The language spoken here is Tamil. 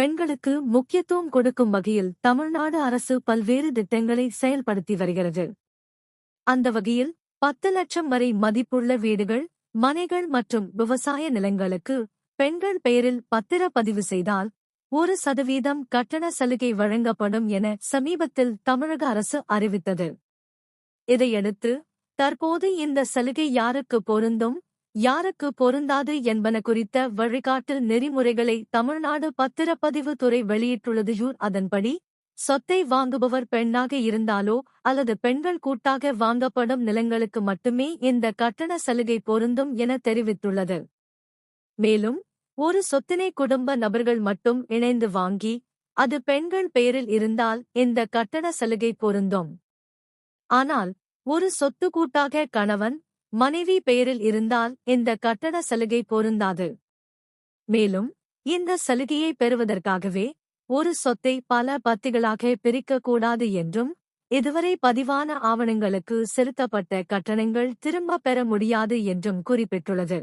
பெண்களுக்கு முக்கியத்துவம் கொடுக்கும் வகையில் தமிழ்நாடு அரசு பல்வேறு திட்டங்களை செயல்படுத்தி வருகிறது. அந்த வகையில் பத்து லட்சம் வரை மதிப்புள்ள வீடுகள் மனைகள் மற்றும் விவசாய நிலங்களுக்கு பெண்கள் பெயரில் பத்திர பதிவு செய்தால் ஒரு சதவீதம் கட்டண சலுகை வழங்கப்படும் என சமீபத்தில் தமிழக அரசு அறிவித்தது. இதையடுத்து தற்போது இந்த சலுகை யாருக்கு பொருந்தும்? யாருக்கு பொருந்தாது என்பன குறித்த வழிகாட்டு நெறிமுறைகளை தமிழ்நாடு பத்திரப்பதிவு துறை வெளியிட்டுள்ளது. அதன்படி சொத்தை வாங்குபவர் பெண்ணாக இருந்தாலோ அல்லது பெண்கள் கூட்டாக வாங்கப்படும் நிலங்களுக்கு மட்டுமே இந்த கட்டண சலுகை பொருந்தும் என தெரிவித்துள்ளது. மேலும் ஒரு சொத்தினை குடும்ப நபர்கள் மட்டும் இணைந்து வாங்கி அது பெண்கள் பெயரில் இருந்தால் இந்த கட்டண சலுகை பொருந்தும். ஆனால் ஒரு சொத்து கூட்டாக கணவன் மனைவி பெயரில் இருந்தால் இந்த கட்டண சலுகை பொருந்தாது. மேலும் இந்த சலுகையை பெறுவதற்காகவே ஒரு சொத்தை பல பத்திகளாக பிரிக்கக்கூடாது என்றும் இதுவரை பதிவான ஆவணங்களுக்கு செலுத்தப்பட்ட கட்டணங்கள் திரும்பப் பெற முடியாது என்றும் குறிப்பிட்டுள்ளது.